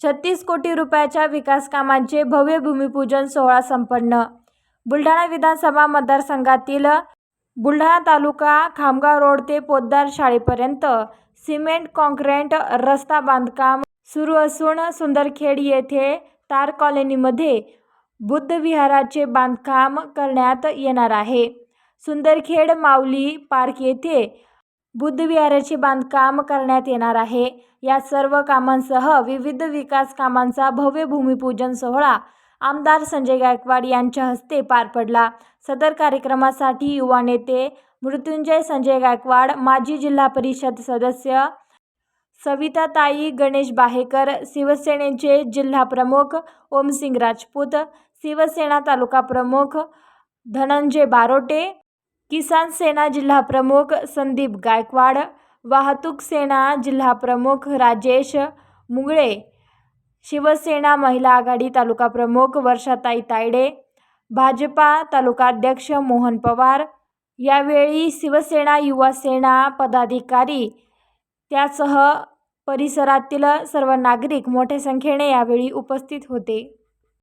छत्तीस कोटी रुपयाच्या विकास कामांचे भव्य भूमिपूजन सोहळा संपन्न. बुलढाणा विधानसभा मतदारसंघातील बुलढाणा तालुका खामगाव रोड ते पोद्दार शाळेपर्यंत सिमेंट कॉन्क्रीट रस्ता बांधकाम सुरू असून सुंदरखेड येथे तार कॉलनीमध्ये बुद्धविहाराचे बांधकाम करण्यात येणार आहे. सुंदरखेड माऊली पार्क येथे बुद्धविहाराचे बांधकाम करण्यात येणार आहे. या सर्व कामांसह विविध विकास कामांचा भव्य भूमिपूजन सोहळा आमदार संजय गायकवाड यांच्या हस्ते पार पडला. सदर कार्यक्रमासाठी युवा नेते मृत्युंजय संजय गायकवाड माजी जिल्हा परिषद सदस्य सविताताई गणेश बाहेकर शिवसेनेचे जिल्हा प्रमुख ओमसिंग राजपूत शिवसेना तालुका प्रमुख धनंजय बारोटे किसान सेना जिल्हा प्रमुख संदीप गायकवाड वाहतूक सेना जिल्हा प्रमुख राजेश मुंगळे शिवसेना महिला आघाडी तालुका प्रमुख वर्षाताई तायडे भाजपा तालुकाध्यक्ष मोहन पवार. यावेळी शिवसेना युवा सेना पदाधिकारी त्यासह परिसरातील सर्व नागरिक मोठ्या संख्येने यावेळी उपस्थित होते.